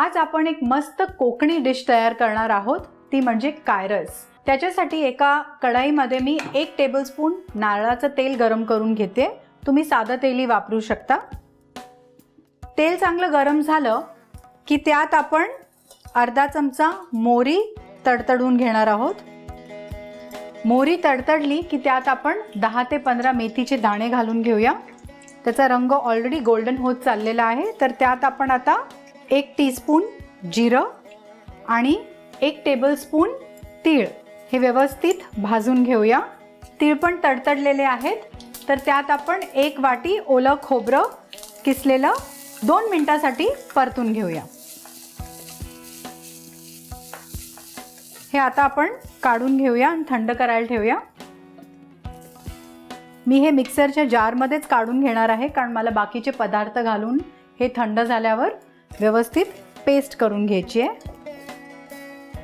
आज आपण एक मस्त कोकणी डिश तयार करणार आहोत ती म्हणजे कायरस. त्याच्यासाठी एका कढाईमध्ये मी एक टेबलस्पून नारळाचं तेल गरम करून घेते. तुम्ही साधं तेलही वापरू शकता. तेल चांगलं गरम झालं की त्यात आपण अर्धा चमचा मोरी तडतडून घेणार आहोत. मोरी तडतडली की त्यात आपण दहा ते पंधरा मेथीचे दाणे घालून घेऊया. त्याचा रंग ऑलरेडी गोल्डन होत चाललेला आहे. तर त्यात आपण आता एक टीस्पून जिरं आणि एक टेबलस्पून तीळ. हे व्यवस्थित भाजून घेऊया. तीळ पण तडतडलेले आहेत. तर त्यात आपण एक वाटी ओलं खोबरं किसलेलं दोन मिनटासाठी परतून घेऊया. हे आता आपण काढून घेऊया आणि थंड करायला ठेवूया. मी हे मिक्सरच्या जारमध्येच काढून घेणार आहे कारण मला बाकीचे पदार्थ घालून हे थंड झाल्यावर व्यवस्थित पेस्ट करून घ्यायची आहे.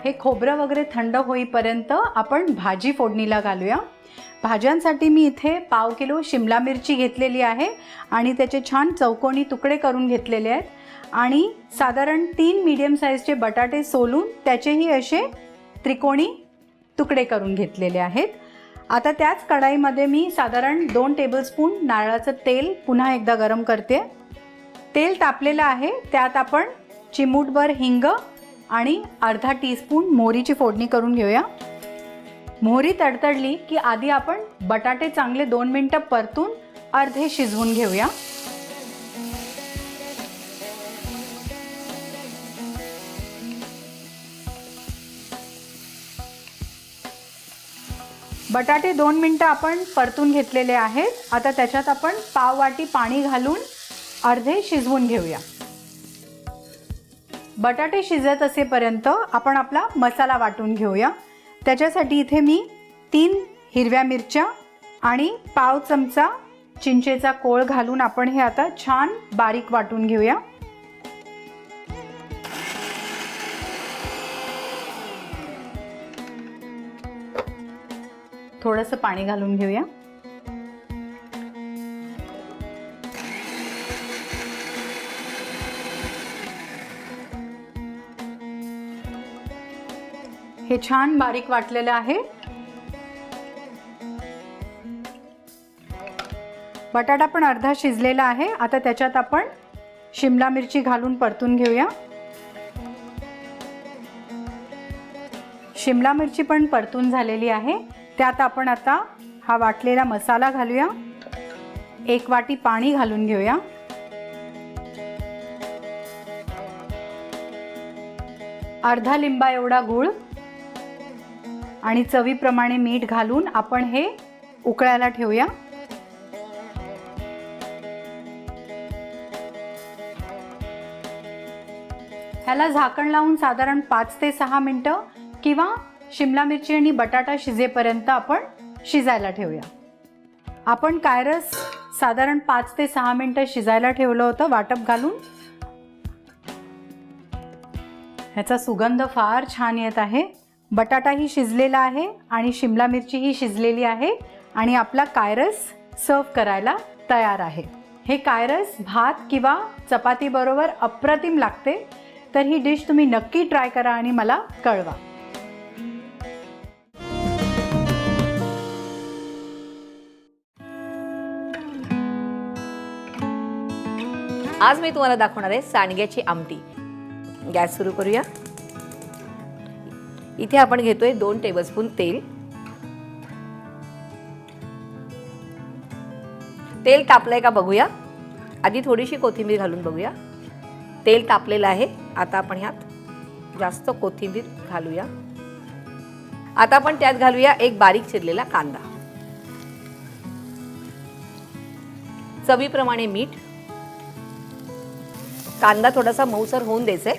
हे खोबरं वगैरे थंड होईपर्यंत आपण भाजी फोडणीला घालूया. भाज्यांसाठी मी इथे पाव किलो शिमला मिरची घेतलेली आहे आणि त्याचे छान चौकोनी तुकडे करून घेतलेले आहेत. आणि साधारण तीन मीडियम साईजचे बटाटे सोलून त्याचेही असे त्रिकोणी तुकडे करून घेतलेले आहेत. आता त्याच कढाईमध्ये मी साधारण दोन टेबलस्पून नारळाचं तेल पुन्हा एकदा गरम करते. तेल तापलेलं आहे. त्यात आपण चिमूटभर हिंग आणि अर्धा टीस्पून मोहरीची फोडणी करून घेऊया. मोहरी तडतडली की आधी आपण बटाटे चांगले दोन मिनटं परतून अर्धे शिजवून घेऊया. बटाटे दोन मिनटं आपण परतून घेतलेले आहेत. आता त्याच्यात आपण पाव वाटी पाणी घालून अर्धे शिजवून घेऊया. बटाटे शिजत असेपर्यंत आपण आपला मसाला वाटून घेऊया. त्याच्यासाठी इथे मी तीन हिरव्या मिरच्या आणि पाव चमचा चिंचेचा कोळ घालून आपण हे आता छान बारीक वाटून घेऊया. थोडंसं पाणी घालून घेऊया. हे छान बारीक वाटलेलं आहे. बटाटा पण अर्धा शिजलेला आहे. आता त्याच्यात आपण शिमला मिरची घालून परतून घेऊया. शिमला मिरची पण परतून झालेली आहे. त्यात आपण आता हा वाटलेला मसाला घालूया. एक वाटी पाणी घालून घेऊया. अर्धा लिंबा एवढा गूळ. आणि चवीप्रमाणे मीठ घालून आपण हे उकळायला ठेवूया. ह्याला झाकण लावून साधारण पाच ते सहा मिनटं किंवा शिमला मिरची आणि बटाटा शिजेपर्यंत आपण शिजायला ठेवूया. आपण कायरस साधारण पाच ते सहा मिनटं शिजायला ठेवलं होतं वाटप घालून. ह्याचा सुगंध फार छान येत आहे. बटाटाही शिजलेला आहे आणि शिमला मिरचीही शिजलेली आहे आणि आपला कायरस सर्व करायला तयार आहे. हे कायरस भात किंवा चपातीबरोबर अप्रतिम लागते तर ही डिश तुम्ही नक्की ट्राय करा आणि मला कळवा. आज मी तुम्हाला दाखवणार आहे सांडग्याची आमटी. गॅस सुरू करूया. इथे आपण घेतोय दोन टेबलस्पून तेल. तेल तापलंय का बघूया. आधी थोडीशी कोथिंबीर घालून बघूया. तेल तापलेलं आहे. आता आपण ह्यात जास्त कोथिंबीर घालूया. आता आपण त्यात घालूया एक बारीक चिरलेला कांदा. चवीप्रमाणे मीठ. कांदा थोडासा मऊसर होऊन द्यायचा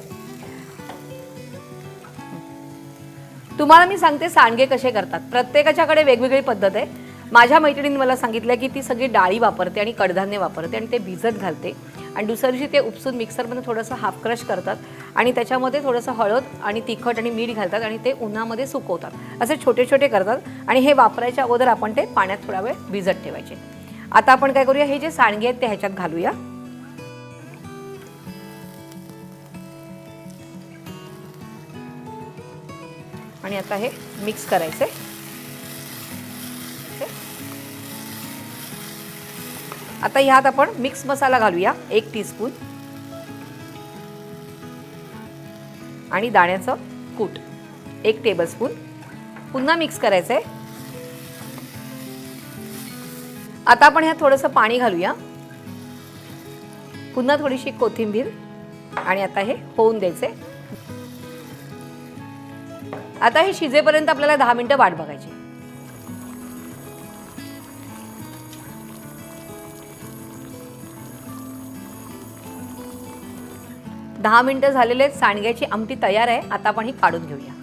तुम्हाला मी सांगते सांडगे कसे करतात. प्रत्येकाच्याकडे वेगवेगळी पद्धत आहे. माझ्या मैत्रिणीने मला सांगितलं की ती सगळी डाळी वापरते आणि कडधान्य वापरते आणि ते भिजत घालते. आणि दुसऱ्या दिवशी ते उपसून मिक्सरमध्ये थोडंसं हाफ क्रश करतात आणि त्याच्यामध्ये थोडंसं हळद आणि तिखट आणि मीठ घालतात आणि ते उन्हामध्ये सुकवतात. असे छोटे छोटे करतात आणि हे वापरायच्या अगोदर आपण ते पाण्यात थोडा वेळ भिजत ठेवायचे. आता आपण काय करूया हे जे सांडगे आहेत ते ह्याच्यात घालूया. आणि आता हे मिक्स करायचं आहे आता ह्यात आपण मिक्स मसाला घालूया एक टीस्पून आणि दाण्याचं कूट एक टेबलस्पून पुन्हा मिक्स करायचं आहे आता आपण ह्यात थोडंसं पाणी घालूया. पुन्हा थोडीशी कोथिंबीर आणि आता हे होऊन द्यायचे आता हे शिजेपर्यंत आपल्याला दहा मिनिटं वाट बघायची. दहा मिनिटं झालेले सांडग्याची आमटी तयार आहे आता आपण ही काढून घेऊया.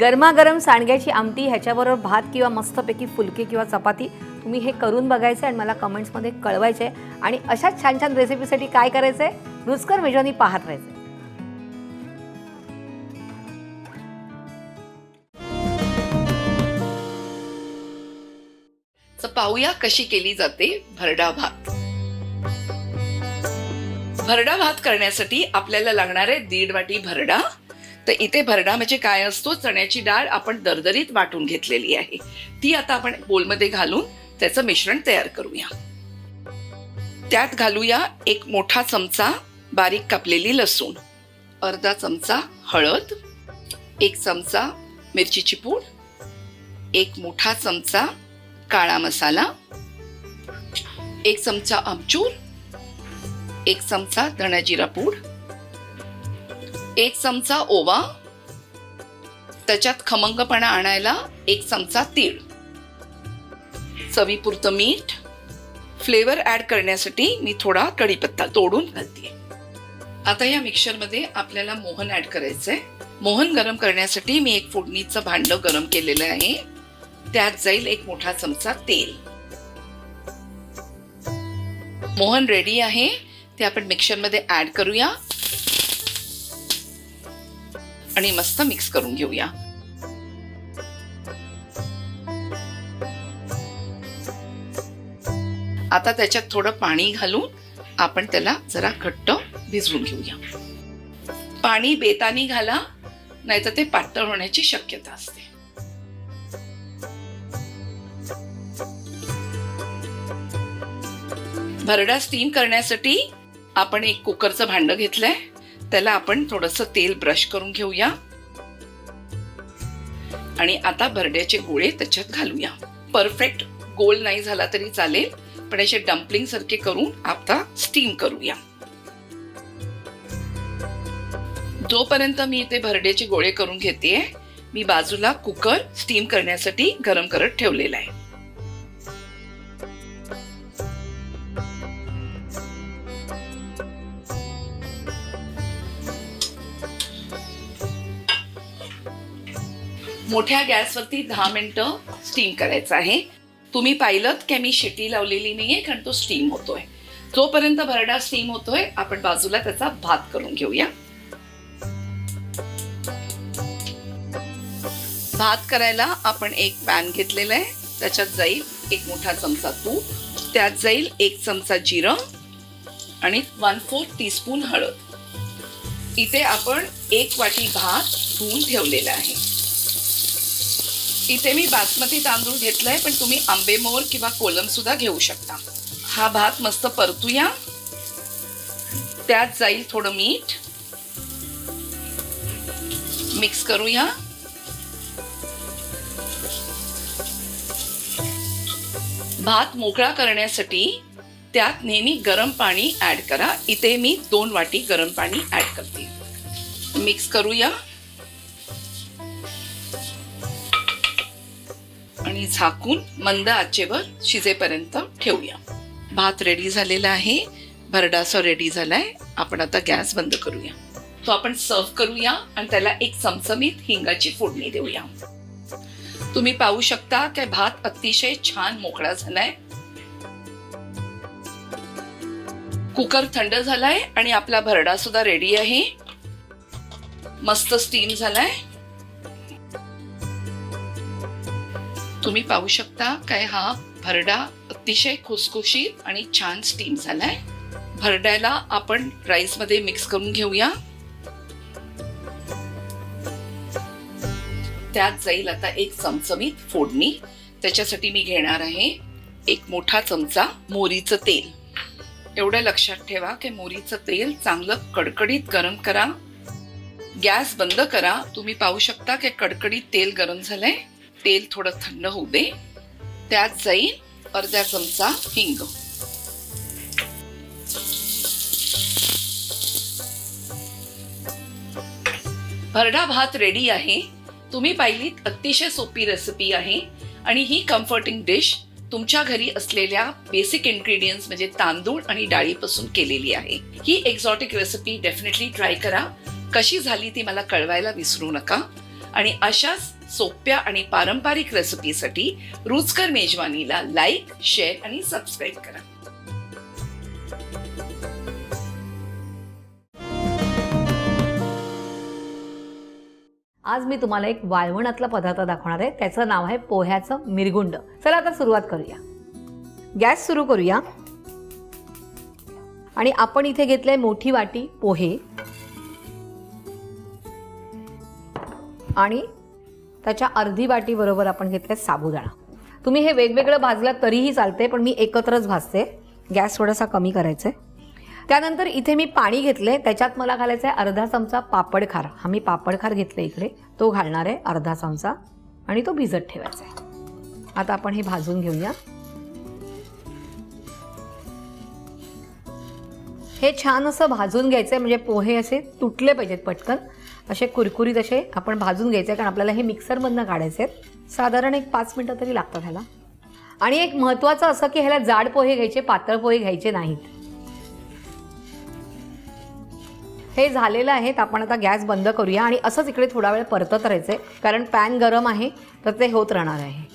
गरमागरम सांडग्याची आमटी ह्याच्याबरोबर भात किंवा मस्तपैकी फुलके किंवा चपाती तुम्ही हे करून बघायचं आणि मला कमेंट्समध्ये कळवायचे आहे. आणि अशाच छान छान रेसिपीसाठी काय करायचं आहे रुचकर मेजवानी पाहत राहायचं पाहूया कशी केली जाते भरडा भात. भरडा भात करण्यासाठी आपल्याला लागणार आहे दीड वाटी भरडा तर इथे भरडा म्हणजे काय असतो? चण्याची डाळ आपण दरदरीत वाटून घेतलेली आहे. ती आता आपण बोलमध्ये घालून त्याचं मिश्रण तयार करूया. त्यात घालूया एक मोठा चमचा बारीक कापलेली लसूण. अर्धा चमचा हळद एक चमचा मिरचीची पूड एक मोठा चमचा काळा मसाला एक चमचा आमचूर एक चमचा धणाजिरा पूड एक चमचा ओवा त्याच्यात खमंगपणा आणायला एक चमचा तीळ चवीपुरतं मीठ फ्लेवर ॲड करण्यासाठी मी थोडा कढीपत्ता तोडून घालते आता या मिक्सरमध्ये आपल्याला मोहन ॲड करायचं आहे मोहन गरम करण्यासाठी मी एक फोडणीचं भांडं गरम केलेलं आहे. त्यात जाईल एक मोठा चमचा तेल. मोहन रेडी आहे. ते आपण मिक्सरमध्ये ॲड करूया. आणि मस्त मिक्स करून घेऊया. आता त्याच्यात थोडं पाणी घालून आपण त्याला जरा घट्ट भिजवून घेऊया. पाणी बेतानी घाला नाहीतर ते पातळ होण्याची शक्यता असते. भरडा स्टीम करण्यासाठी आपण एक कुकरचं भांड घेतलंय. त्याला आपण थोडस तेल ब्रश करून घेऊया. आणि आता भरड्याचे गोळे त्याच्यात घालूया. परफेक्ट गोल नाही झाला तरी चालेल पण असे डम्पलिंग सारखे करून आता स्टीम करूया. जोपर्यंत मी इथे भरड्याचे गोळे करून घेते मी बाजूला कुकर स्टीम करण्यासाठी गरम करत ठेवलेला आहे. मोठ्या गॅसवरती दहा मिनटं स्टीम करायचं आहे. तुम्ही पाहिलं की मी शिटी लावलेली नाही आहे कारण तो स्टीम होतोय. जोपर्यंत भरडा स्टीम होतोय आपण बाजूला त्याचा भात करून घेऊया. भात करायला आपण एक पॅन घेतलेला आहे. त्याच्यात जाईल एक मोठा चमचा तूप त्यात जाईल एक चमचा जिरं आणि वन फोर्थ टीस्पून हळद. इथे आपण एक वाटी भात धुवून ठेवलेला आहे. इथे मी बासमती तांदूळ घेतलाय पण तुम्ही आंबेमोर किंवा कोलम सुद्धा घेऊ शकता. हा भात मस्त परतूया. त्यात जाईल थोडं मीठ. मिक्स करूया. भात मोकळा करण्यासाठी त्यात नेहमी गरम पाणी ऍड करा. इथे मी दोन वाटी गरम पाणी ऍड करते. मिक्स करूया. आणि झाकून मंद आचेवर शिजेपर्यंत ठेवूया. भात रेडी झालेला आहे. भरडासा रेडी झालाय. आपण आता गॅस बंद करूया. तो आपण सर्व करूया आणि त्याला एक चमचमीत हिंगाची फोडणी देऊया. तुम्ही पाहू शकता की भात अतिशय छान मोकळा झालाय. कुकर थंड झालाय आणि आपला भरडा सुद्धा रेडी आहे. मस्त स्टीम झालाय. तुम्ही पाहू शकता काय हा भरडा अतिशय खुसखुशीत आणि छान स्टीम झालाय. भरड्याला आपण राईसमध्ये मिक्स करून घेऊया. त्यात जाईल आता एक चमचमीत फोडणी. त्याच्यासाठी मी घेणार आहे एक मोठा चमचा मोरीचं तेल. एवढं लक्षात ठेवा की मोरीचं तेल चांगलं कडकडीत गरम करा. गॅस बंद करा. तुम्ही पाहू शकता की कडकडीत तेल गरम झालंय. तेल थोडं थंड होऊ दे. त्यात जाईल अर्धा चमचा हिंग. भरडा भात रेडी आहे. तुम्ही पाहिली अतिशय सोपी रेसिपी आहे. आणि ही कम्फर्टिंग डिश तुमच्या घरी असलेल्या बेसिक इन्ग्रेडियंट्स म्हणजे तांदूळ आणि डाळीपासून केलेली आहे. ही एक्झॉटिक रेसिपी डेफिनेटली ट्राय करा. कशी झाली ती मला कळवायला विसरू नका. आणि अशाच सोप्या आणि पारंपरिक रेसिपीसाठी रुचकर मेजवानीला लाईक शेअर आणि सबस्क्राईब करा. आज मी तुम्हाला एक वाळवणातला पदार्थ दाखवणार आहे. त्याचं नाव आहे पोह्याचं मिरगुंड. चला आता सुरुवात करूया. गॅस सुरू करूया. आणि आपण इथे घेतलंय मोठी वाटी पोहे. आणि त्याच्या अर्धी बाटीबरोबर आपण घेतलंय साबुदाणा. तुम्ही हे वेगवेगळं भाजलं तरीही चालते पण मी एकत्रच भाजते. गॅस थोडासा कमी करायचा आहे त्यानंतर इथे मी पाणी घेतले त्याच्यात मला घालायचं आहे अर्धा चमचा पापडखार हा मी पापडखार घेतला इकडे. तो घालणार आहे अर्धा चमचा आणि तो भिजत ठेवायचा आहे. आता आपण हे भाजून घेऊया. हे छान असं भाजून घ्यायचं आहे म्हणजे पोहे असे तुटले पाहिजेत पटकन. असे कुरकुरीत असे आपण भाजून घ्यायचे कारण आपल्याला हे मिक्सरमधनं काढायचे आहेत. साधारण एक पाच मिनटं तरी लागतात ह्याला. आणि एक महत्त्वाचं असं की ह्याला जाड पोहे घ्यायचे पातळ पोहे घ्यायचे नाहीत. हे झालेलं आहे तर आपण आता गॅस बंद करूया आणि असंच इकडे थोडा वेळ परतत राहायचं आहे कारण पॅन गरम आहे तर ते होत राहणार आहे.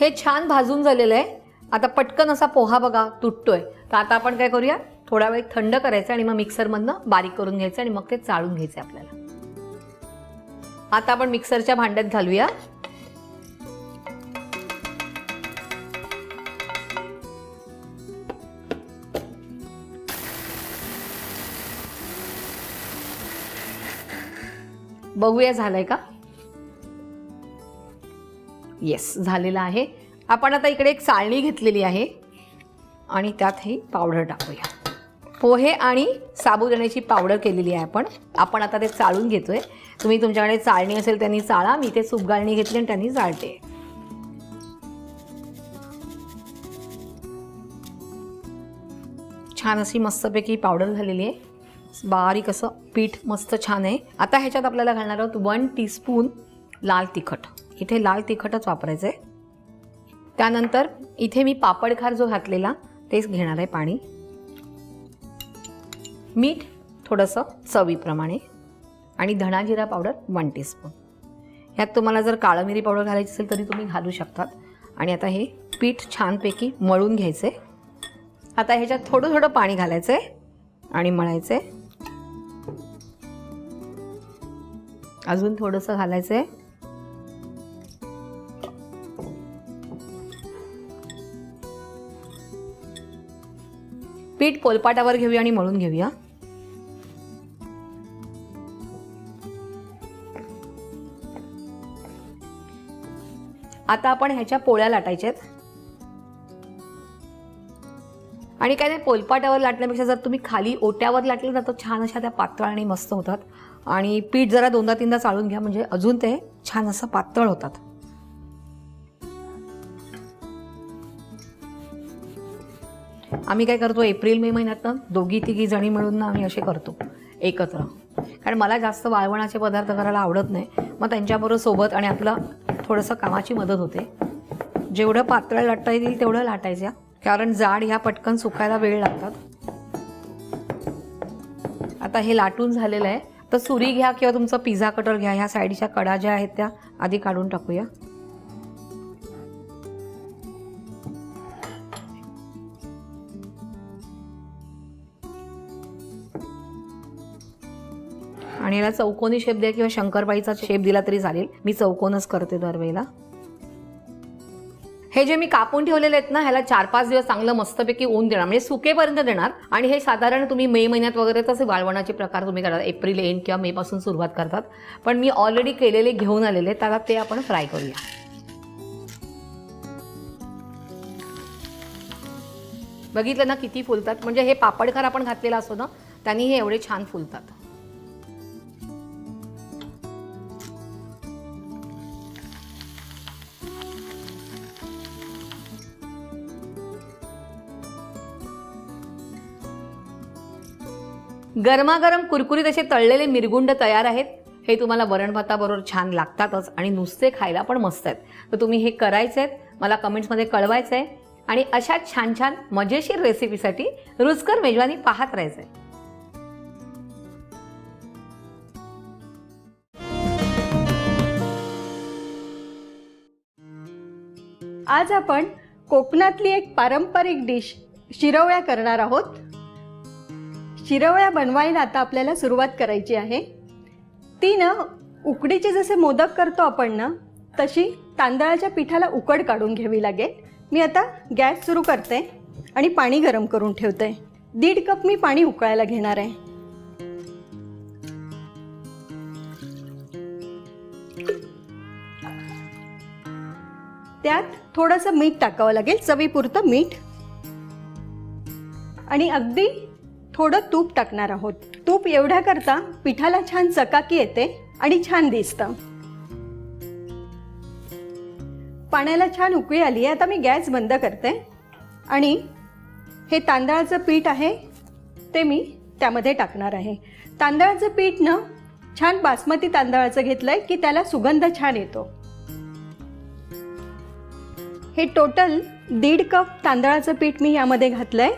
हे छान भाजून झालेलं आहे. आता पटकन असा पोहा बघा तुटतोय. तर आता आपण काय करूया? थोडा वेळ थंड करायचं आणि मग मिक्सरमधनं बारीक करून घ्यायचं आणि मग ते चाळून घ्यायचं आपल्याला. आता आपण मिक्सरच्या भांड्यात घालूया. बघूया झालंय का? येस झालेलं आहे. आपण आता इकडे एक चाळणी घेतलेली आहे आणि त्यात ही पावडर टाकूया. पोहे आणि साबुदाण्याची पावडर केलेली आहे आपण. आपण आता ते चाळून घेतोय. तुम्ही तुमच्याकडे चाळणी असेल त्यांनी चाळा मी ते सुपगाळणी घेतली आणि त्यांनी चाळते. छान अशी मस्तपैकी पावडर झालेली आहे. बारीक असं पीठ मस्त छान आहे. आता ह्याच्यात आपल्याला घालणार आहोत वन टीस्पून लाल तिखट. इथे लाल तिखटच वापरायचं आहे त्यानंतर इथे मी पापडखार जो घातलेला तेच घेणार आहे पाणी. मीठ थोडंसं चवीप्रमाणे आणि धणा जिरा पावडर वन टीस्पून ह्यात तुम्हाला जर काळं मिरी पावडर घालायची असेल तरी तुम्ही घालू शकतात. आणि आता हे पीठ छानपैकी मळून घ्यायचं आहे आता ह्याच्यात थोडं थोडं पाणी घालायचं आहे आणि मळायचं आहे अजून थोडंसं घालायचं आहे पीठ पोलपाटावर घेऊया आणि मळून घेऊया. आता आपण ह्याच्या पोळ्या लाटायच्या आणि काय नाही पोलपाट्यावर लाटण्यापेक्षा जर तुम्ही खाली ओट्यावर लाटलं ना तर छान अशा त्या पातळ आणि मस्त होतात. आणि पीठ जरा दोनदा तीनदा चाळून घ्या म्हणजे अजून ते छान असं पातळ होतात. आम्ही काय करतो एप्रिल मे महिन्यात ना दोघी तिघी जणी मिळून ना आम्ही असे करतो एकत्र. कारण मला जास्त वाळवणाचे पदार्थ करायला आवडत नाही. मग त्यांच्याबरोबर सोबत आणि आपलं थोडंसं कामाची मदत होते. जेवढं पातळ लाटता येईल तेवढं लाटायच्या कारण जाड ह्या पटकन सुकायला वेळ लागतात. आता हे लाटून झालेलं आहे. तर सुरी घ्या किंवा तुमचं पिझ्झा कटर घ्या. ह्या साईडच्या कडा ज्या आहेत त्या आधी काढून टाकूया. आणि याला चौकोनी शेप द्या किंवा शंकरपाईचा शेप दिला तरी चालेल. मी चौकोनच करते दरवेळेला. हे जे मी कापून ठेवलेले आहेत ना ह्याला चार पाच दिवस चांगलं मस्तपैकी ऊन देणार. म्हणजे सुकेपर्यंत देणार. आणि हे साधारण तुम्ही मे महिन्यात वगैरे तसे वाळवणाचे प्रकार तुम्ही करतात. एप्रिल एंड किंवा मे पासून सुरुवात करतात. पण मी ऑलरेडी केलेले घेऊन आलेले त्याला ते आपण फ्राय करूया. बघितलं ना किती फुलतात. म्हणजे हे पापडखार आपण घातलेला असतो ना त्यांनी हे एवढे छान फुलतात. गरमागरम कुरकुरीत असे तळलेले मिरगुंड तयार आहेत. हे तुम्हाला वरण भाताबरोबर छान लागतातच आणि नुसते खायला पण मस्त आहेत. तर तुम्ही हे करायचे आहेत. मला कमेंट्समध्ये कळवायचं आहे. आणि अशा छान छान मजेशीर रेसिपीसाठी रुचकर मेजवानी पाहत राहायचं आहे. आज आपण कोकणातली एक पारंपरिक डिश शिरवळ्या करणार आहोत. शिरवळ्या बनवायला आता आपल्याला सुरुवात करायची आहे. ती ना उकडीचे जसे मोदक करतो आपण ना तशी तांदळाच्या पिठाला उकड काढून घ्यावी लागेल. मी आता गॅस सुरू करते आणि पाणी गरम करून ठेवते. दीड कप मी पाणी उकळायला घेणार आहे. त्यात थोडंसं मीठ टाकावं लागेल चवीपुरतं मीठ. आणि अगदी थोडं तूप टाकणार आहोत. तूप एवढ्या करता पिठाला छान चकाकी येते आणि छान दिसतं. पाण्याला छान उकळी आली आहे. आता मी गॅस बंद करते. आणि हे तांदळाचं पीठ आहे ते मी त्यामध्ये टाकणार आहे. तांदळाचं पीठ ना छान बासमती तांदळाचं घेतलंय की त्याला सुगंध छान येतो. हे टोटल दीड कप तांदळाचं पीठ मी यामध्ये घातलंय.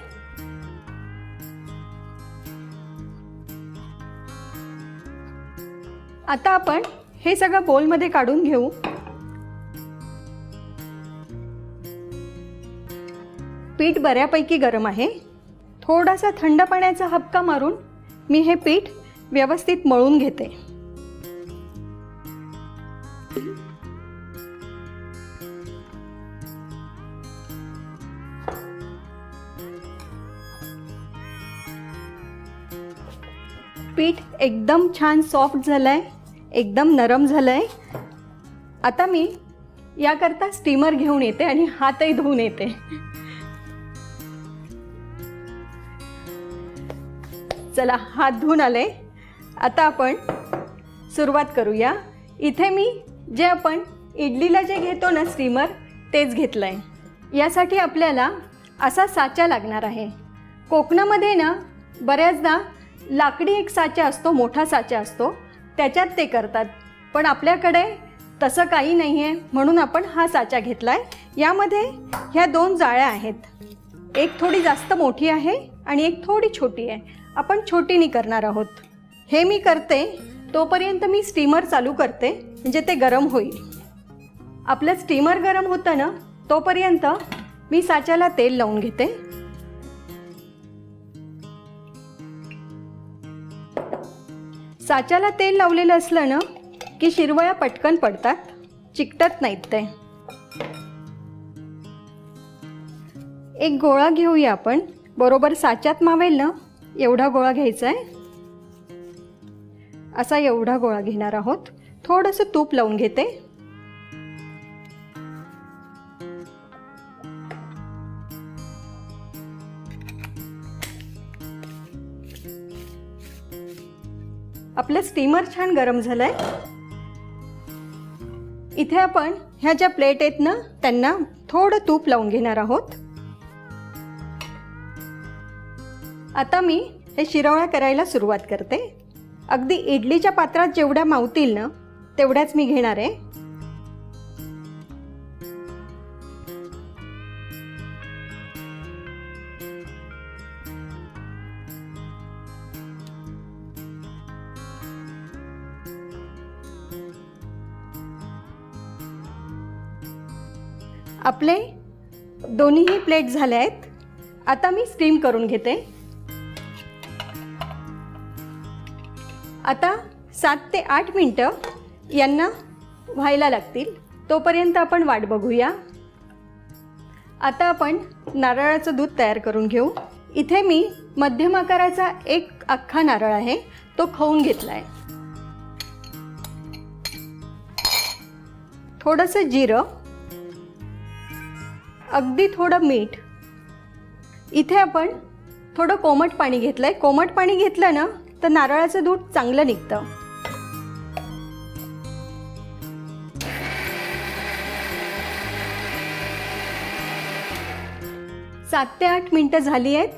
आता आपण हे सगळं बोलमध्ये काढून घेऊ. पीठ बऱ्यापैकी गरम आहे. थोडासा थंड पाण्याचा हबका मारून मी हे पीठ व्यवस्थित मळून घेते. पीठ एकदम छान सॉफ्ट झालं आहे एकदम नरम झालं आहे आता मी याकरता स्टीमर घेऊन येते आणि हातही धुवून येते. चला हात धुवून आले. आता आपण सुरुवात करूया. इथे मी जे आपण इडलीला जे घेतो ना स्टीमर तेच घेतलं आहे यासाठी आपल्याला असा साचा लागणार आहे. कोकणामध्ये ना बऱ्याचदा लाकडी एक साचा असतो मोठा साचा असतो. त्याच्यात ते करतात. पण आपल्याकडे तसं काही नाही आहे म्हणून आपण हा साचा घेतला आहे यामध्ये ह्या दोन जाळ्या आहेत. एक थोडी जास्त मोठी आहे आणि एक थोडी छोटी आहे. आपण छोटीनी करणार आहोत. हे मी करते तोपर्यंत मी स्टीमर चालू करते म्हणजे ते गरम होईल. आपलं स्टीमर गरम होतं ना तोपर्यंत मी साच्याला तेल लावून घेते. साच्याला तेल लावलेलं असलं ना की शिरवळ्या पटकन पडतात चिकटत नाहीत ते. एक गोळा घेऊया आपण. बरोबर साच्यात मावेल ना एवढा गोळा घ्यायचा आहे. असा एवढा गोळा घेणार आहोत. थोडंसं तूप लावून घेते. आपलं स्टीमर छान गरम झालंय. इथे आपण ह्या ज्या प्लेट आहेत ना त्यांना थोडं तूप लावून घेणार आहोत. आता मी हे शिरवळ्या करायला सुरुवात करते. अगदी इडलीच्या पात्रात जेवढ्या मावतील ना तेवढ्याच मी घेणार आहे. आपले दोन्हीही प्लेट झाले आहेत. आता मी स्टीम करून घेते. आता सात ते आठ मिनटं यांना व्हायला लागतील. तोपर्यंत आपण वाट बघूया. आता आपण नारळाचं दूध तयार करून घेऊ. इथे मी मध्यम आकाराचा एक अख्खा नारळ आहे तो खाऊन घेतला आहे थोडंसं जिरं अगदी थोडं मीठ. इथे आपण थोडं कोमट पाणी घेतलंय. कोमट पाणी घेतलं ना तर नारळाचं दूध चांगलं निघतं. सात ते आठ मिनटं झाली आहेत.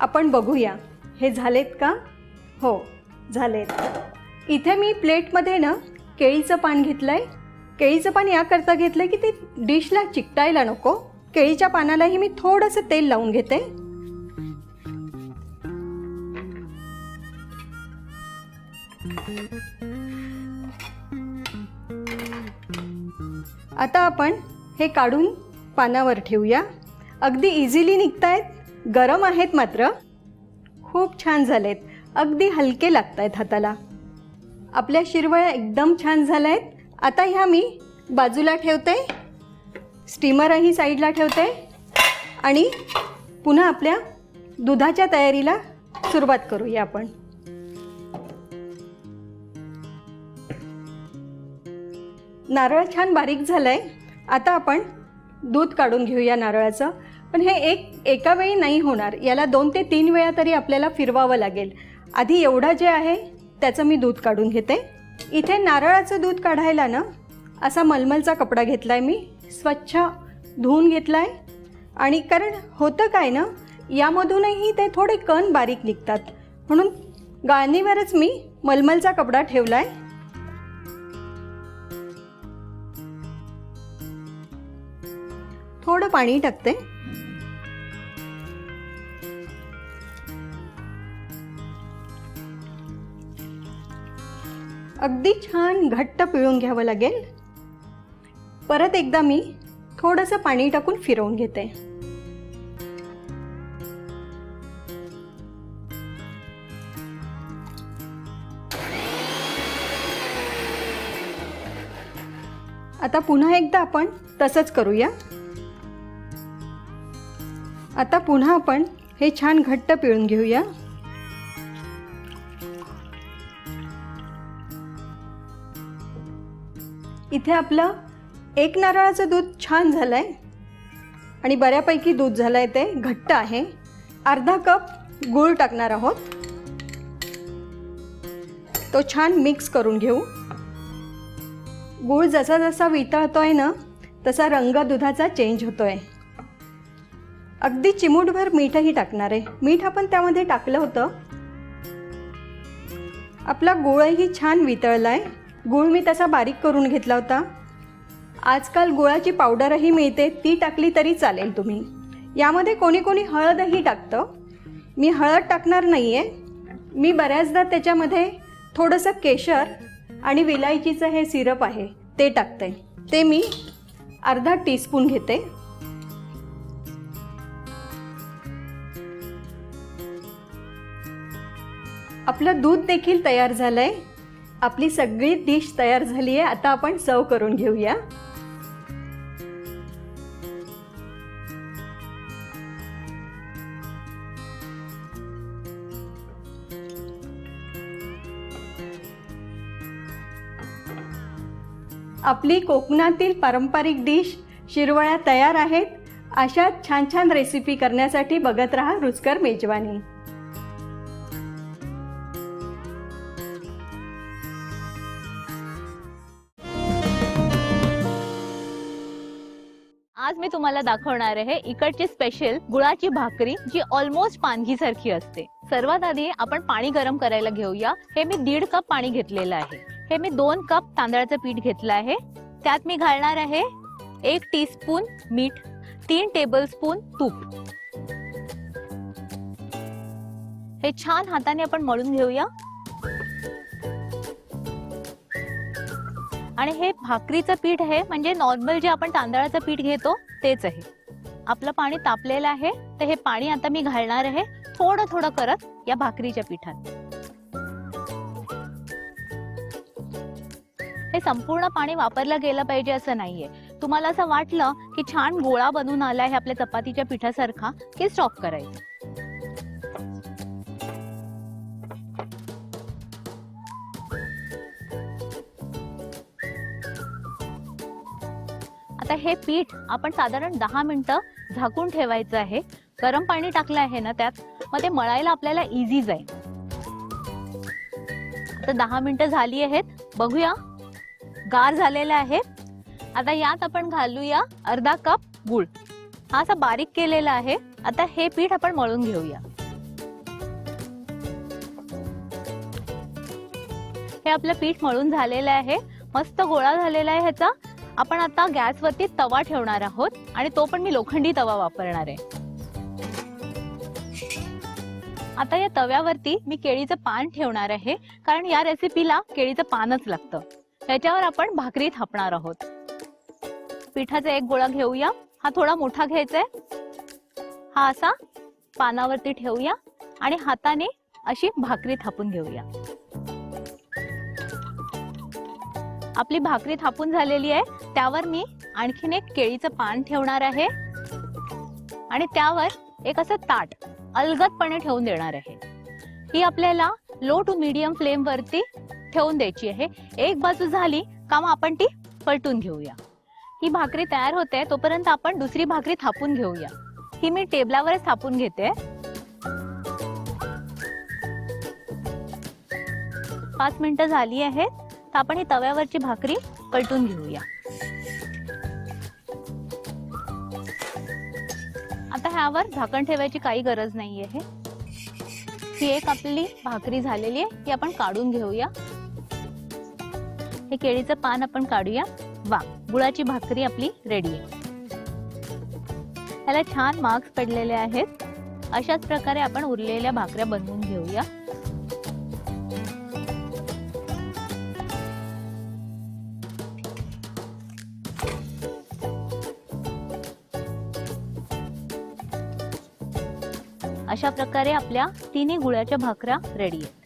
आपण बघूया. हे झालेत का? हो झालेत. इथे मी प्लेटमध्ये ना केळीचं पान घेतलं आहे केळीचं पान याकरता घेतलं आहे की ते डिशला चिकटायला नको. केळीच्या पानालाही मी थोडंसं तेल लावून घेते. आता आपण हे काढून पानावर ठेवूया. अगदी इझिली निघतायत. गरम आहेत मात्र. खूप छान झालेत. अगदी हलके लागत आहेत हाताला. आपल्या शिरवळ्या एकदम छान झाल्या आहेत आता ह्या मी बाजूला ठेवते. स्टीमरही साईडला ठेवते आणि पुन्हा आपल्या दुधाच्या तयारीला सुरुवात करूया आपण. नारळ छान बारीक झालं आहे आता आपण दूध काढून घेऊया नारळाचं. पण हे एक एका वेळी नाही होणार. याला दोन ते तीन वेळा तरी आपल्याला फिरवावं लागेल. आधी एवढं जे आहे त्याचं मी दूध काढून घेते. इथे नारळाचं दूध काढायला ना असा मलमलचा कपडा घेतला आहे मी. स्वच्छ धुवून घेतला आहे आणि कारण होतं काय ना यामधूनही ते थोडे कण बारीक निघतात. म्हणून गाळणीवरच मी मलमलचा कपडा ठेवला आहे थोडं पाणी टाकते. अगदी छान घट्ट पिळून घ्यावं लागेल. परत एकदा मी थोडंसं पाणी टाकून फिरवून घेते. आता पुन्हा एकदा आपण तसंच करूया. आता पुन्हा आपण हे छान घट्ट पिळून घेऊया. इथे आपलं एक नारळाचं दूध छान झालं आहे आणि बऱ्यापैकी दूध झालं आहे ते घट्ट आहे. अर्धा कप गूळ टाकणार आहोत. तो छान मिक्स करून घेऊ. गूळ जसा जसा वितळतोय ना तसा रंग दुधाचा चेंज होतोय. अगदी चिमूटभर मीठही टाकणार आहे. मीठ आपण त्यामध्ये टाकलं होतं. आपला गुळही छान वितळला आहे गुळ मी तसा बारीक करून घेतला होता. आजकाल गुळाची पावडरही मिळते ती टाकली तरी चालेल तुम्ही. यामध्ये कोणी कोणी हळदही टाकतं. मी हळद टाकणार नाही आहे मी बऱ्याचदा त्याच्यामध्ये थोडंसं केशर आणि विलायचीचं हे सिरप आहे ते टाकते. ते मी अर्धा टीस्पून घेते. आपलं दूध देखील तयार झालंय. आपली सगळी डिश तयार झाली आहे आता आपण सर्व करून घेऊया. आपली कोकणातील पारंपरिक डिश शिरवळ्या तयार आहेत. अशा छान छान रेसिपी करण्यासाठी बघत राहा रुचकर मेजवानी. आज मी तुम्हाला दाखवणार आहे इकडची स्पेशल गुळाची भाकरी जी ऑलमोस्ट पानघीसारखी असते. सर्वात आधी आपण पाणी गरम करायला घेऊया. हे मी दीड कप पाणी घेतलेलं आहे. हे मी दोन कप तांदळाचं पीठ घेतलं आहे. त्यात मी घालणार आहे एक टीस्पून मीठ तीन टेबलस्पून तूप. हे छान हाताने आपण मळून घेऊया. आणि हे भाकरीचं पीठ आहे म्हणजे नॉर्मल जे आपण तांदळाचं पीठ घेतो तेच आहे. आपलं पाणी तापलेलं आहे तर हे पाणी आता मी घालणार आहे. थोडं थोडं करत या भाकरीच्या पिठात. हे संपूर्ण पाणी वापरलं गेलं पाहिजे असं नाहीये. तुम्हाला असं वाटलं की छान गोळा बनून आला आहे आपल्या चपातीच्या पिठासारखा की स्टॉप करायचं? आता हे पीठ आपण साधारण दहा मिनिटं झाकून ठेवायचं आहे. गरम पाणी टाकलं आहे ना त्यात मग ते मळायला आपल्याला इझी जाईल. आता दहा मिनिटं झाली आहेत बघूया गार झालेले आहे. आता यात आपण घालूया अर्धा कप गुळ. हा असा बारीक केलेला आहे. आता हे पीठ आपण मळून घेऊया. हे आपलं पीठ मळून झालेलं आहे. मस्त गोळा झालेला आहे ह्याचा. आपण आता गॅसवरती तवा ठेवणार आहोत आणि तो पण मी लोखंडी तवा वापरणार आहे. आता या तव्यावरती मी केळीचं पान ठेवणार आहे. कारण या रेसिपीला केळीचं पानच लागतं. त्याच्यावर आपण भाकरी थापणार आहोत. पिठाचा एक गोळा घेऊया. हा थोडा मोठा घ्यायचा आहे हा असा पानावरती ठेवूया आणि हाताने अशी भाकरी थापून घेऊया. आपली भाकरी थापून झालेली आहे. त्यावर मी आणखीन एक केळीचं पान ठेवणार आहे. आणि त्यावर एक असं ताट अलगदपणे ठेवून देणार आहे. ही आपल्याला लो टू मीडियम फ्लेम वरती ठेवून द्यायची आहे. एक बाजू झाली का मग आपण ती पलटून घेऊया. ही भाकरी तयार होते तोपर्यंत आपण दुसरी भाकरी थापून घेऊया. ही मी टेबलावरच थापून घेते. पाच मिनिटं झाली आहेत तर आपण ही तव्यावरची भाकरी पलटून घेऊया. आता ह्यावर झाकण ठेवायची काही गरज नाही आहे ही एक आपली भाकरी झालेली आहे ती आपण काढून घेऊया. हे केळीचं पान आपण काढूया. वा गुळाची भाकरी आपली रेडी आहे. त्याला छान मार्क्स पडलेले आहेत. अशाच प्रकारे आपण उरलेल्या भाकऱ्या बनवून घेऊया. अशा प्रकारे आपल्या तिन्ही गुळाच्या भाकऱ्या रेडी आहेत.